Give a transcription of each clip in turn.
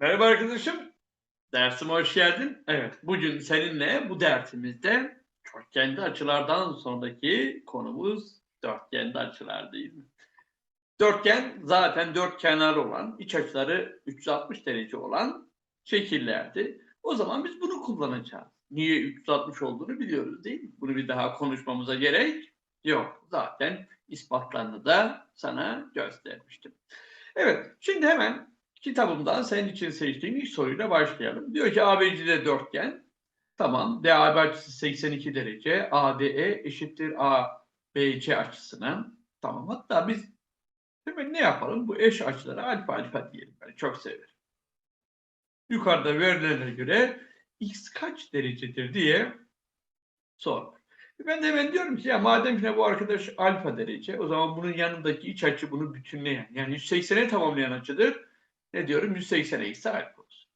Merhaba arkadaşım. Dersime hoş geldin. Evet, bugün seninle bu dersimizde kökgenli açılardan sonraki konumuz dörtgenli açılar değil mi? Dörtgen zaten dört kenar olan, iç açıları 360 derece olan şekillerdi. O zaman biz bunu kullanacağız. Niye 360 olduğunu biliyoruz değil mi? Bunu bir daha konuşmamıza gerek yok. Zaten ispatlarını da sana göstermiştim. Evet, şimdi hemen kitabımdan senin için seçtiğim ilk soruyla başlayalım. Diyor ki ABC'de dörtgen. Tamam. DAB açısı 82 derece. ADE eşittir ABC açısına. Tamam. Hatta biz hemen ne yapalım? Bu eş açılara alfa alfa diyelim. Ben çok severim. Yukarıda verilene göre x kaç derecedir diye sor. Ben de hemen diyorum ki ya madem ki bu arkadaş alfa derece o zaman bunun yanındaki iç açı bunu bütünleyen yani 180'e tamamlayan açıdır ne diyorum? 180 eksi alfa olsun.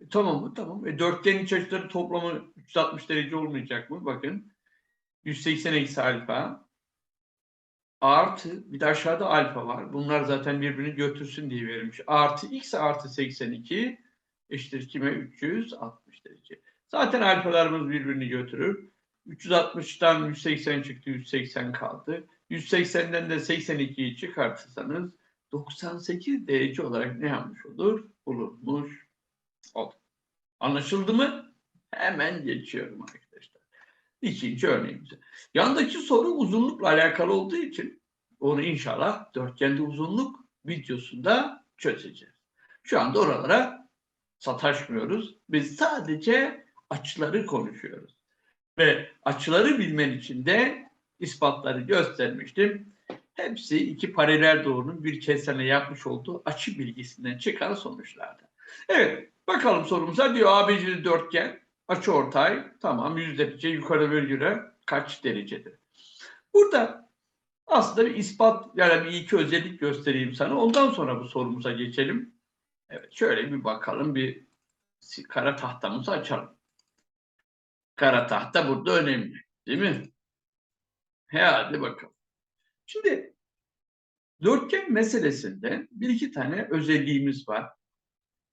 E, tamam mı? Tamam. E, dörtgen iç açıları toplamı 360 derece olmayacak mı? Bakın. 180 eksi alfa artı bir de aşağıda alfa var. Bunlar zaten birbirini götürsün diye verilmiş. Artı x artı 82 eşittir kime? 360 derece. Zaten alfalarımız birbirini götürür. 360'tan 180 çıktı, 180 kaldı. 180'den de 82'yi çıkartırsanız 98 derece olarak ne yapmış olur? Bulunmuş olur. Anlaşıldı mı? Hemen geçiyorum arkadaşlar. İkinci örneğimize. Yandaki soru uzunlukla alakalı olduğu için onu inşallah dörtgende uzunluk videosunda çözeceğiz. Şu anda oralara sataşmıyoruz. Biz sadece açıları konuşuyoruz. Ve açıları bilmen için de ispatları göstermiştim. Hepsi iki paralel doğrunun bir kesene yapmış olduğu açı bilgisinden çıkan sonuçlardı. Evet, bakalım sorumuza diyor ABC'li dörtgen, açı ortay, tamam 100 derece yukarı virgüle kaç derecedir? Burada aslında bir ispat yani bir iki özellik göstereyim sana. Ondan sonra bu sorumuza geçelim. Evet, şöyle bir bakalım bir kara tahtamızı açalım. Kara tahta burada önemli, değil mi? He, hadi bakalım. Şimdi dörtgen meselesinde bir iki tane özelliğimiz var.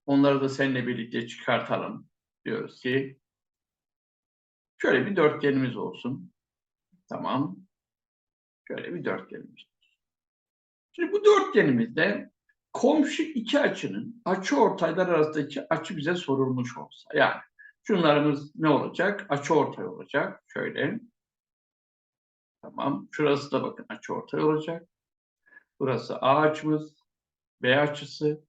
Onları da seninle birlikte çıkartalım. Diyoruz ki şöyle bir dörtgenimiz olsun. Tamam. Şöyle bir dörtgenimiz. Şimdi bu dörtgenimizde komşu iki açının açı ortaylar arasındaki açı bize sorulmuş olsa. Yani şunlarımız ne olacak? Açı ortay olacak. Şöyle. Tamam. Şurası da bakın açı ortay olacak. Burası A açımız, B açısı,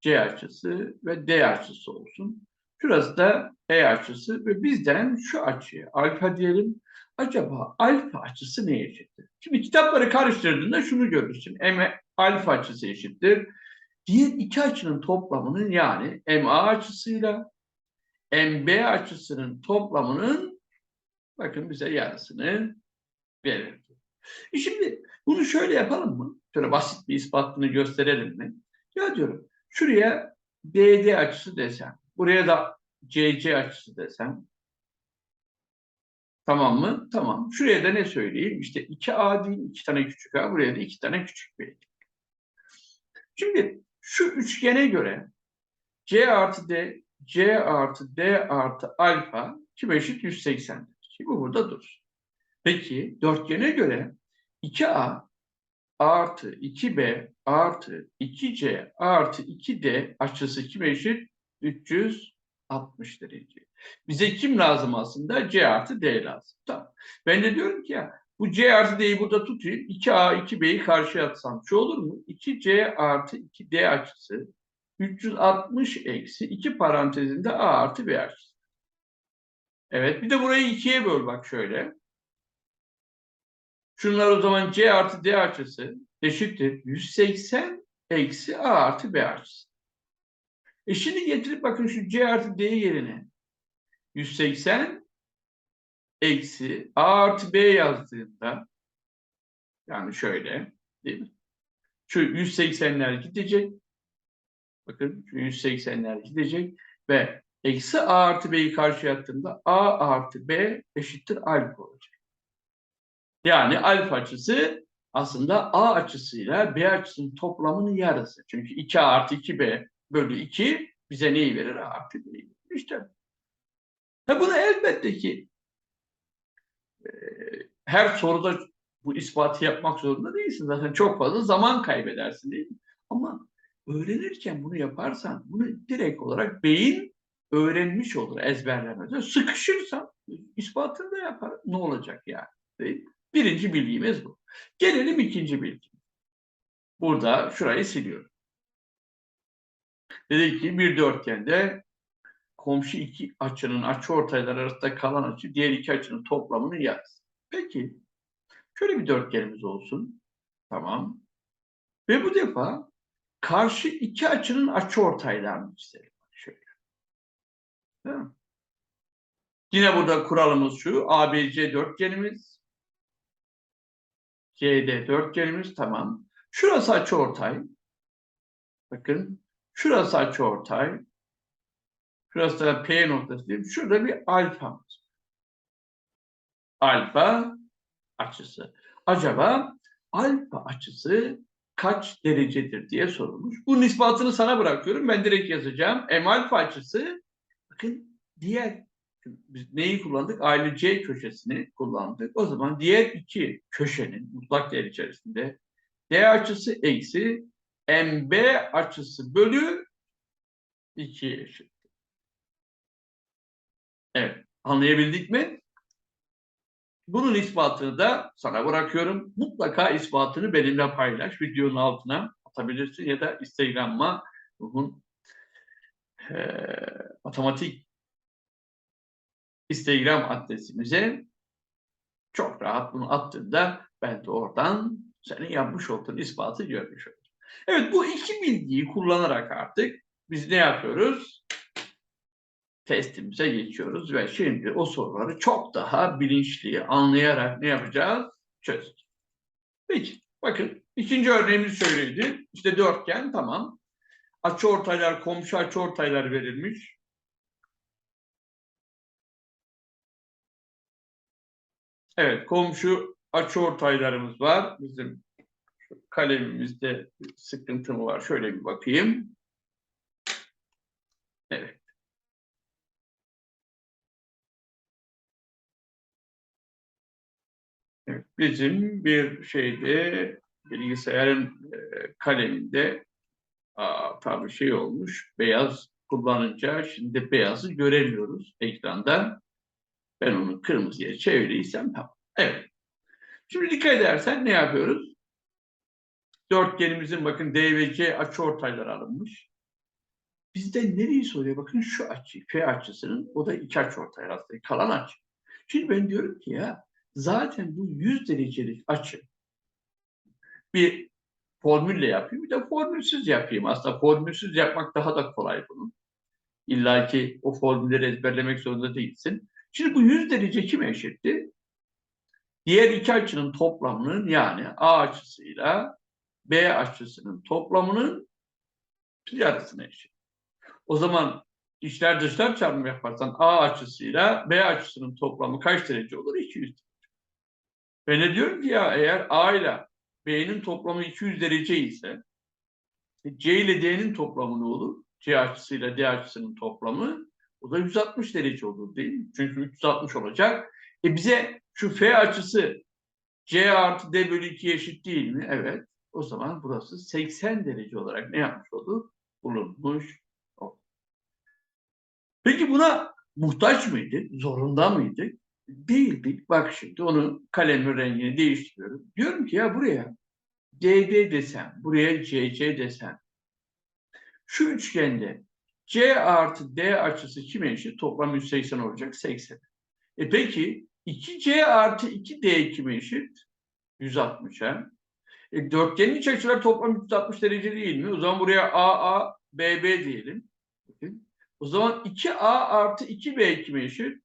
C açısı ve D açısı olsun. Şurası da E açısı ve bizden şu açıyı alfa diyelim. Acaba alfa açısı neye eşittir? Şimdi kitapları karıştırdığında şunu görürsün. M alfa açısı eşittir. Diğer iki açının toplamının yani MA açısıyla MB açısının toplamının bakın bize yarısını verir. E şimdi bunu şöyle yapalım mı? Şöyle basit bir ispatını gösterelim mi? Ya diyorum şuraya BD açısı desem, buraya da CC açısı desem. Tamam mı? Tamam. Şuraya da ne söyleyeyim? İşte 2A değil, iki tane küçük A, buraya da iki tane küçük B. Şimdi şu üçgene göre C artı D, C artı D artı alfa kime eşit 180'dir. Şimdi bu burada dursun. Peki dörtgene göre 2A artı 2B artı 2C artı 2D açısı kime eşit? 360 derece. Bize kim lazım aslında? C artı D lazım. Tamam. Ben de diyorum ki ya bu C artı D'yi burada tutayım. 2A 2B'yi karşıya atsam şu olur mu? 2C artı 2D açısı 360 eksi 2 parantezinde A artı B açısı. Evet bir de burayı ikiye böl bak şöyle. Şunlar o zaman C artı D açısı eşittir 180 eksi A artı B açısı. E şimdi getirip bakın şu C artı D yerine 180 eksi A artı B yazdığımda yani şöyle değil mi? Şu 180'ler gidecek. Bakın şu 180'ler gidecek ve eksi A artı B'yi karşıya attığımda A artı B eşittir alfa olacak. Yani alfa açısı aslında A açısıyla B açısının toplamının yarısı. Çünkü 2A artı 2B bölü 2 bize neyi verir? Artı 1'i verir. İşte. Ha bunu elbette ki e, her soruda bu ispatı yapmak zorunda değilsin. Zaten çok fazla zaman kaybedersin değil mi? Ama öğrenirken bunu yaparsan bunu direkt olarak beyin öğrenmiş olur ezberlemez. Sıkışırsan ispatını da yapar. Ne olacak yani? Değil mi? Birinci bilgimiz bu. Gelelim ikinci bilgi. Burada şurayı siliyorum. Dedi ki bir dörtgende komşu iki açının açı ortaylar arasında kalan açı diğer iki açının toplamını yaz. Peki şöyle bir dörtgenimiz olsun. Tamam. Ve bu defa karşı iki açının açı ortaylarını çizelim. Şöyle. Değil mi? Yine burada kuralımız şu. ABC dörtgenimiz. CD dörtgenimiz tamam. Şurası açı ortay. Bakın. Şurası açı ortay. Şurası da P noktası diyeyim. Şurada bir alfamız. Alfa açısı. Acaba alfa açısı kaç derecedir diye sorulmuş. Bunun ispatını sana bırakıyorum. Ben direkt yazacağım. M alfa açısı bakın diğer biz neyi kullandık? Aile C köşesini kullandık. O zaman diğer iki köşenin mutlak değer içerisinde D açısı eksi MB açısı bölü 2 eşit. Evet. Anlayabildik mi? Bunun ispatını da sana bırakıyorum. Mutlaka ispatını benimle paylaş. Videonun altına atabilirsin ya da Instagram'a bunun e, matematik Instagram adresimize çok rahat bunu attığında ben de oradan senin yapmış olduğun ispatı görmüş olurum. Evet bu iki bilgiyi kullanarak artık biz ne yapıyoruz? Testimize geçiyoruz ve şimdi o soruları çok daha bilinçli anlayarak ne yapacağız? Çözeceğiz. Peki bakın ikinci örneğimiz şöyleydi. İşte dörtgen tamam. Açıortaylar, komşu açıortaylar verilmiş. Evet, komşu açıortaylarımız var. Bizim kalemimizde sıkıntı mı var? Şöyle bir bakayım. Evet. Evet, bizim bir şeyde bilgisayarın e, kaleminde tabii şey olmuş beyaz kullanınca şimdi beyazı göremiyoruz ekranda. Ben onu kırmızıya çevirirsem tamam. Evet. Şimdi dikkat edersen ne yapıyoruz? Dörtgenimizin bakın D ve C açı ortayları alınmış. Bizde nereyi soruyor? Bakın şu açı, F açısının o da iki açı ortay arasındaki kalan açı. Şimdi ben diyorum ki ya zaten bu 100 derecelik açı bir formülle yapayım bir de formülsüz yapayım. Aslında formülsüz yapmak daha da kolay bunun. İlla ki o formülleri ezberlemek zorunda değilsin. Şimdi bu 100 derece kime eşitti? Diğer iki açının toplamının yani A açısıyla B açısının toplamının yarısına eşit. O zaman içler dışlar çarpımı yaparsan A açısıyla B açısının toplamı kaç derece olur? 200 derece. Ben ne diyorum ki ya eğer A ile B'nin toplamı 200 derece ise C ile D'nin toplamı ne olur? C açısıyla D açısının toplamı o da 160 derece olur değil mi? Çünkü 360 olacak. E bize şu F açısı C artı D bölü 2 eşit değil mi? Evet. O zaman burası 80 derece olarak ne yapmış olur? Bulunmuş. Peki buna muhtaç mıydık? Zorunda mıydık? Değildik. Bak şimdi onu kalemin rengini değiştiriyorum. Diyorum ki ya buraya DD desem, buraya CC desem. Şu üçgende C artı D açısı kime eşit? Toplam 180 olacak. 80. E peki 2C artı 2D kime eşit? 160 ha. E, dörtgenin iç açıları toplam 360 derece değil mi? O zaman buraya AA, BB diyelim. O zaman 2A artı 2B kime eşit?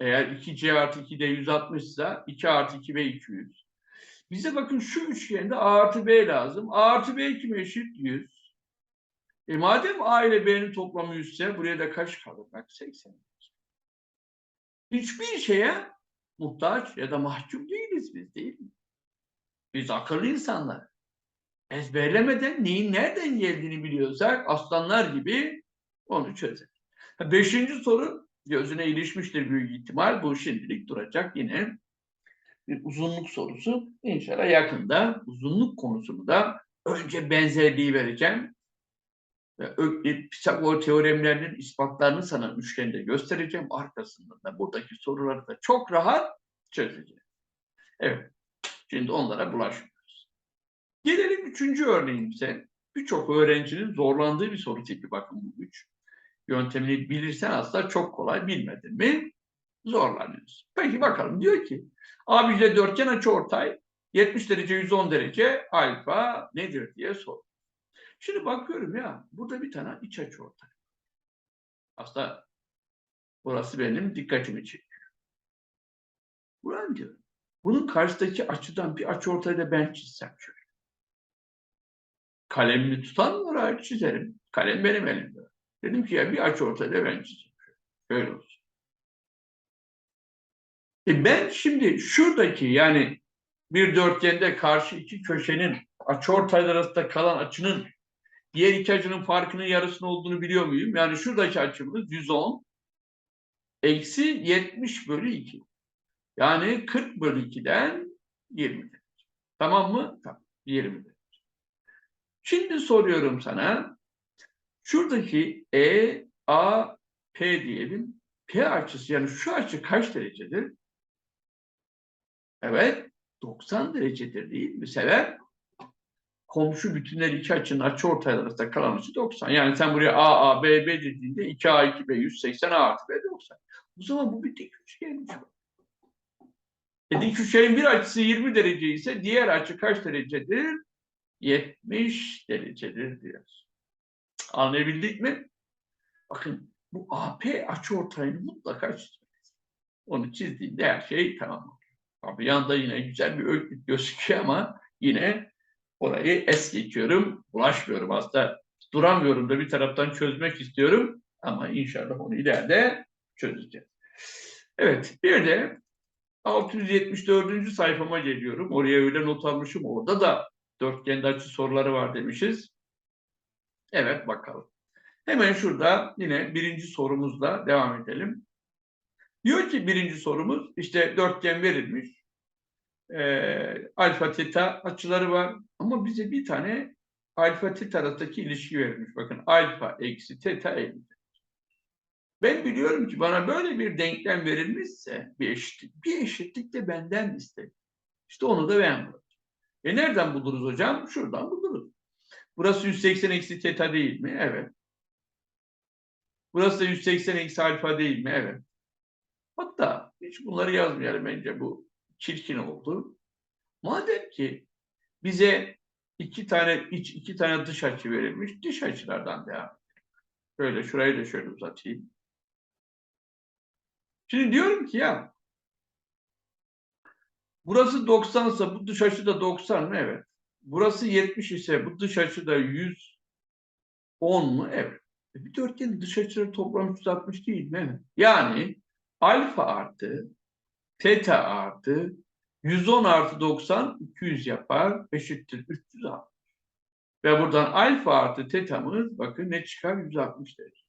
Eğer 2C artı 2D 160 ise 2 artı 2B 200. Bize bakın şu üçgende A artı B lazım. A artı B kime eşit? 100. E madem A ile B'nin toplamı 100 ise buraya da kaç kalır? Bak 80. Hiçbir şeye muhtaç ya da mahkum değiliz biz değil mi? Biz akıllı insanlar. ezberlemeden neyin nereden geldiğini biliyorsak aslanlar gibi onu çözer. Beşinci soru gözüne ilişmiştir büyük ihtimal. Bu şimdilik duracak yine bir uzunluk sorusu. İnşallah yakında uzunluk konusunu da önce benzerliği vereceğim. Ve Öklit, Pisagor teoremlerinin ispatlarını sana üçgende göstereceğim. Arkasından da buradaki soruları da çok rahat çözeceğim. Evet. Şimdi onlara bulaşmıyoruz. Gelelim üçüncü örneğimize. Birçok öğrencinin zorlandığı bir soru tipi bakın bu üç. Yöntemini bilirsen aslında çok kolay bilmedin mi zorlanıyorsun. Peki bakalım diyor ki ABC dörtgen açıortay 70 derece 110 derece alfa nedir diye sor. Şimdi bakıyorum ya burada bir tane iç açıortay. Aslında burası benim dikkatimi çekiyor. Buran diyor. Bunun karşıdaki açıdan bir açıortayı da ben çizsem şöyle. Kalemimi tutan oraya çizerim. Kalem benim elimde. Dedim ki ya bir açıortayı da ben çizeyim. Şöyle olsun. E ben şimdi şuradaki yani bir dörtgende karşı iki köşenin açıortaylar arasında kalan açının diğer iki açının farkının yarısının olduğunu biliyor muyum? Yani şuradaki açımız 110 eksi 70 bölü 2. Yani 40 bölü 2'den 20 derece. Tamam mı? Tamam. 20 derece. Şimdi soruyorum sana. Şuradaki E, A, P diyelim. P açısı yani şu açı kaç derecedir? Evet, 90 derecedir değil mi? Sebep komşu bütünler iki açının açı ortay arasında kalan açı 90. Yani sen buraya A, A, B, B dediğinde 2A, 2B 180, A artı B 90. O zaman bu bir dik üçgenmiş. E dik üçgenin bir açısı 20 derece ise diğer açı kaç derecedir? 70 derecedir diyoruz. Anlayabildik mi? Bakın bu AP açı ortayını mutlaka çizmeliyiz. Onu çizdiğinde her şey tamam. Abi yanda yine güzel bir öykü gözüküyor ama yine orayı es geçiyorum. Ulaşmıyorum aslında. Duramıyorum da bir taraftan çözmek istiyorum. Ama inşallah onu ileride çözeceğiz. Evet bir de 674. sayfama geliyorum. Oraya öyle not almışım. Orada da dörtgende açı soruları var demişiz. Evet bakalım. Hemen şurada yine birinci sorumuzla devam edelim. Diyor ki birinci sorumuz işte dörtgen verilmiş. Ee, alfa teta açıları var. Ama bize bir tane alfa teta arasındaki ilişki verilmiş. Bakın alfa eksi teta 50. Ben biliyorum ki bana böyle bir denklem verilmişse bir eşitlik. Bir eşitlik de benden istedim. İşte onu da ben. E nereden buluruz hocam? Şuradan buluruz. Burası 180 eksi teta değil mi? Evet. Burası da 180 eksi alfa değil mi? Evet. Hatta hiç bunları yazmayalım bence bu çirkin oldu. Madem ki bize iki tane iç, iki tane dış açı verilmiş, dış açılardan devam edelim. Şöyle şurayı da şöyle uzatayım. Şimdi diyorum ki ya burası 90 ise bu dış açı da 90 mı? Evet. Burası 70 ise bu dış açı da 110 mu? Evet. E, Bir dörtgenin dış açıları toplam 360 değil mi? Yani alfa artı teta artı 110 artı 90 200 yapar eşittir 360. Ve buradan alfa artı tetamız bakın ne çıkar 160 derece.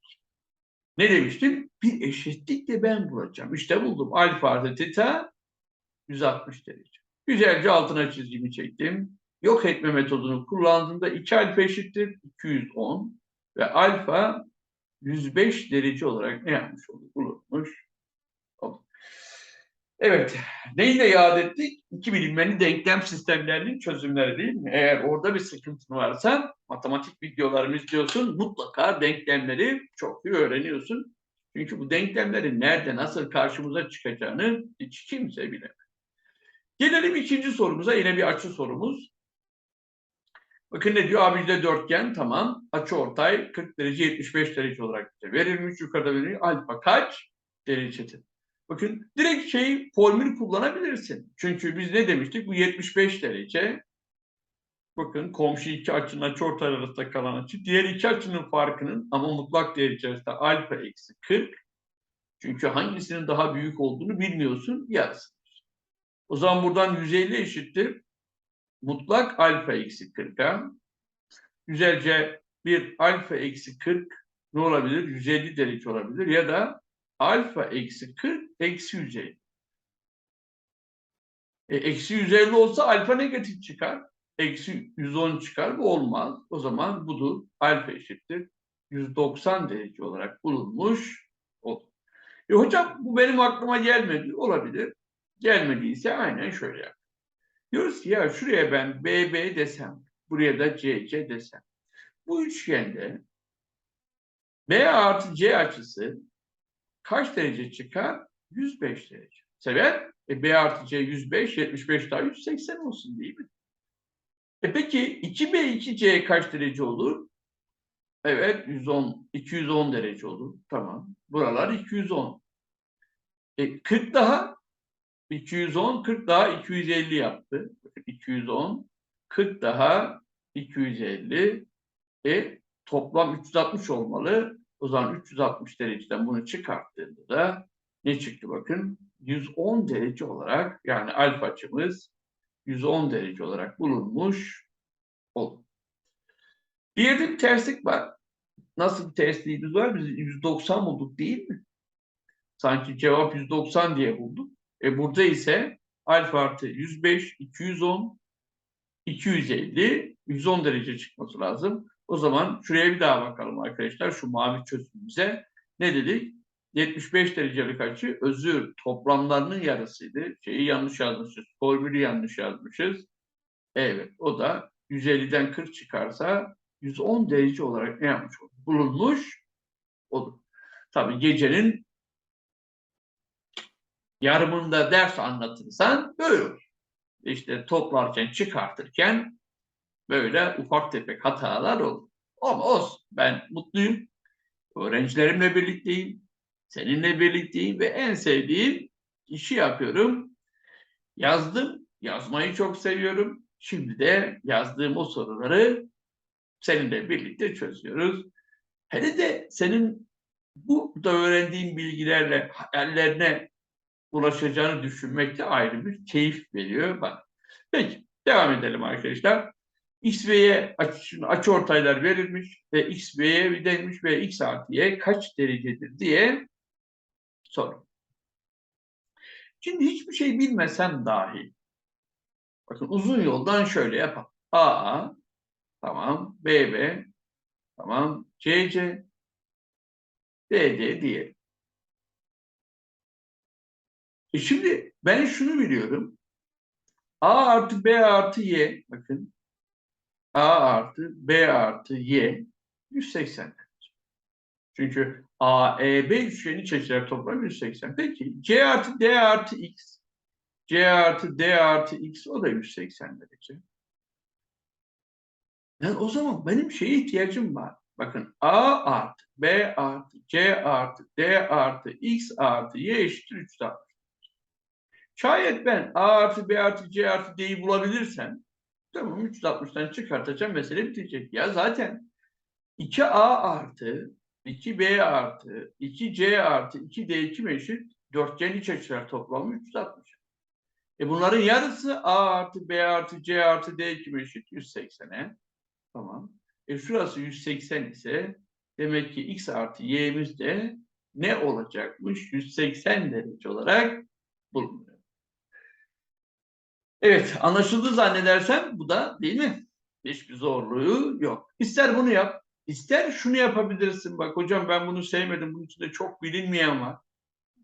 Ne demiştim? Bir eşitlikle ben bulacağım. İşte buldum. Alfa artı teta 160 derece. Güzelce altına çizgimi çektim. Yok etme metodunu kullandığımda 2 alfa eşittir 210 ve alfa 105 derece olarak ne yapmış olur? Bulunmuş. Evet. Neyi de yad ettik? İki bilinmenin denklem sistemlerinin çözümleri değil mi? Eğer orada bir sıkıntın varsa matematik videolarımı izliyorsun. Mutlaka denklemleri çok iyi öğreniyorsun. Çünkü bu denklemlerin nerede nasıl karşımıza çıkacağını hiç kimse bilemez. Gelelim ikinci sorumuza. Yine bir açı sorumuz. Bakın ne diyor? ABC'de dörtgen tamam. Açı ortay 40 derece 75 derece olarak verilmiş. Yukarıda verilmiş. Alfa kaç derecedir? Bakın direkt şey formül kullanabilirsin. Çünkü biz ne demiştik? Bu 75 derece. Bakın komşu iki açının açıortay arasında kalan açı. Diğer iki açının farkının ama mutlak değer içerisinde alfa eksi 40. Çünkü hangisinin daha büyük olduğunu bilmiyorsun yarısı. O zaman buradan 150 eşittir. mutlak alfa eksi 40'a güzelce bir alfa eksi 40 ne olabilir? 150 derece olabilir ya da alfa eksi 40 eksi 150. E, eksi 150 olsa alfa negatif çıkar. Eksi 110 çıkar. Bu olmaz. O zaman budur. Alfa eşittir. 190 derece olarak bulunmuş olur. E hocam bu benim aklıma gelmedi. Olabilir. Gelmediyse aynen şöyle yap. Diyoruz ki ya şuraya ben BB desem, buraya da CC desem. Bu üçgende B artı C açısı kaç derece çıkar? 105 derece. Sebep? E, B artı C 105, 75 daha 180 olsun değil mi? E peki 2B 2C kaç derece olur? Evet 110, 210 derece olur. Tamam. Buralar 210. E, 40 daha 210, 40 daha 250 yaptı. 210, 40 daha 250. E toplam 360 olmalı. O zaman 360 dereceden bunu çıkarttığında da ne çıktı bakın? 110 derece olarak yani alfa açımız 110 derece olarak bulunmuş olur. Bir bir terslik var. Nasıl bir tersliğimiz var? Biz 190 bulduk değil mi? Sanki cevap 190 diye bulduk. E burada ise alfa artı 105, 210, 250, 110 derece çıkması lazım. O zaman şuraya bir daha bakalım arkadaşlar şu mavi çözümümüze. Ne dedik? 75 derecelik açı özür toplamlarının yarısıydı. Şeyi yanlış yazmışız. Formülü yanlış yazmışız. Evet o da 150'den 40 çıkarsa 110 derece olarak ne yapmış olur? Bulunmuş olur. Tabii gecenin yarımında ders anlatırsan böyle olur. İşte toplarken çıkartırken böyle ufak tefek hatalar olur. Ama olsun ben mutluyum. Öğrencilerimle birlikteyim. Seninle birlikteyim ve en sevdiğim işi yapıyorum. Yazdım. Yazmayı çok seviyorum. Şimdi de yazdığım o soruları seninle birlikte çözüyoruz. Hele de senin bu da öğrendiğin bilgilerle hayallerine ulaşacağını düşünmek de ayrı bir keyif veriyor bana. Peki devam edelim arkadaşlar. X ve ortaylar verilmiş ve X ve denilmiş ve X artı Y kaç derecedir diye soru. Şimdi hiçbir şey bilmesem dahi bakın uzun yoldan şöyle yapalım. A tamam B tamam C C D D diye. E şimdi ben şunu biliyorum. A artı B artı Y bakın A artı B artı Y 180. Çünkü AEB üçgeni çekirdek toplam 180. Peki C artı D artı X. C artı D artı X o da 180 derece. Yani o zaman benim şeye ihtiyacım var. Bakın A artı B artı C artı D artı X artı Y eşittir 360. Şayet ben A artı B artı C artı D'yi bulabilirsem tamam 360'tan çıkartacağım mesele bitecek. Ya zaten 2A artı 2B artı 2C artı 2D2 eşit dörtgen iç açılar toplamı 360. E bunların yarısı A artı B artı C artı D2 eşit 180'e. Tamam. E şurası 180 ise demek ki X artı Y'miz de ne olacakmış? 180 derece olarak bulunuyor. Evet anlaşıldı zannedersem bu da değil mi? Hiçbir zorluğu yok. İster bunu yap, İster şunu yapabilirsin. Bak hocam ben bunu sevmedim. Bunun içinde çok bilinmeyen var.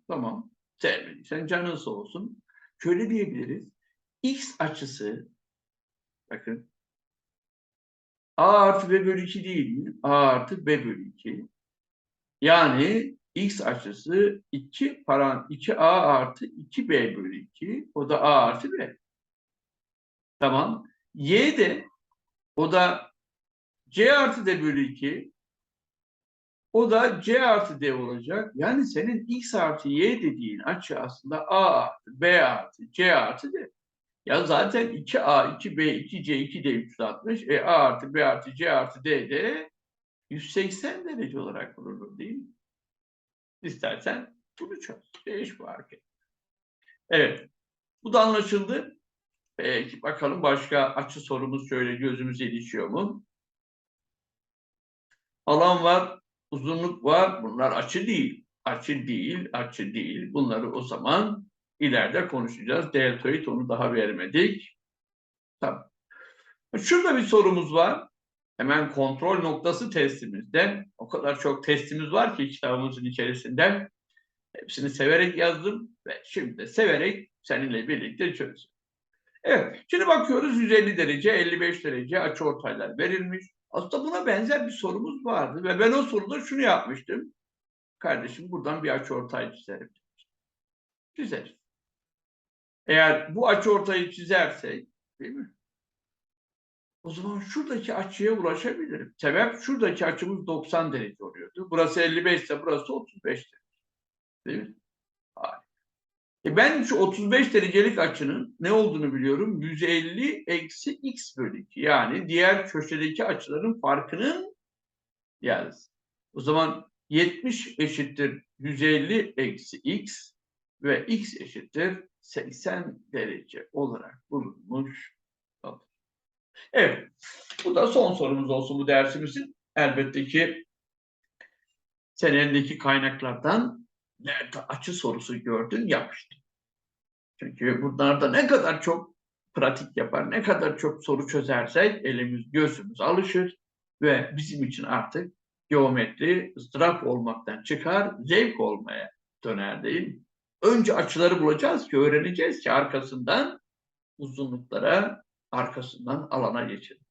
Tamam. Sevmediysen canın sağ olsun. Şöyle diyebiliriz. X açısı bakın A artı B bölü 2 değil mi? A artı B bölü 2. Yani X açısı 2 paran 2A artı 2B bölü 2. O da A artı B. Tamam. Y de o da C artı D bölü 2 o da C artı D olacak. Yani senin X artı Y dediğin açı aslında A artı B artı C artı D. Ya zaten 2A, 2B, 2C, 2D 360. E A artı B artı C artı D de 180 derece olarak bulunur değil mi? İstersen bunu çöz. Değiş fark et. Evet. Bu da anlaşıldı. Peki bakalım başka açı sorumuz şöyle gözümüze ilişiyor mu? Alan var, uzunluk var. Bunlar açı değil. Açı değil, açı değil. Bunları o zaman ileride konuşacağız. Deltoid onu daha vermedik. Tamam. Şurada bir sorumuz var. Hemen kontrol noktası testimizde. O kadar çok testimiz var ki kitabımızın içerisinde. Hepsini severek yazdım ve şimdi de severek seninle birlikte çözüyorum. Evet, şimdi bakıyoruz 150 derece, 55 derece açıortaylar verilmiş. Aslında buna benzer bir sorumuz vardı ve ben o soruda şunu yapmıştım. Kardeşim buradan bir açıortay çizerim. Çizeriz. Eğer bu açıortayı çizersek, değil mi? O zaman şuradaki açıya ulaşabilirim. Sebep şuradaki açımız 90 derece oluyordu. Burası 55 ise burası 35 derece. Değil mi? Ben şu 35 derecelik açının ne olduğunu biliyorum. 150 eksi x bölü 2. Yani diğer köşedeki açıların farkının yarısı. O zaman 70 eşittir 150 eksi x ve x eşittir 80 derece olarak bulunmuş. Evet. Bu da son sorumuz olsun bu dersimizin. Elbette ki sen elindeki kaynaklardan nerede açı sorusu gördün yapıştın. Çünkü bunlarda ne kadar çok pratik yapar, ne kadar çok soru çözersek elimiz gözümüz alışır ve bizim için artık geometri ıstırap olmaktan çıkar, zevk olmaya döner değil mi? Önce açıları bulacağız ki öğreneceğiz ki arkasından uzunluklara, arkasından alana geçelim.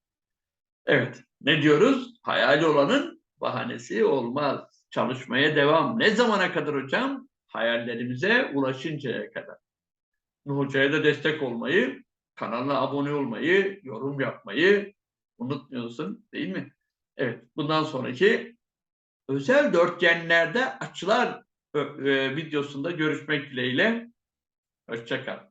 Evet, ne diyoruz? Hayali olanın bahanesi olmaz. Çalışmaya devam. Ne zamana kadar hocam? Hayallerimize ulaşıncaya kadar. Hoca'ya da destek olmayı, kanalına abone olmayı, yorum yapmayı unutmuyorsun değil mi? Evet, bundan sonraki özel dörtgenlerde açılar e, videosunda görüşmek dileğiyle. Hoşçakal.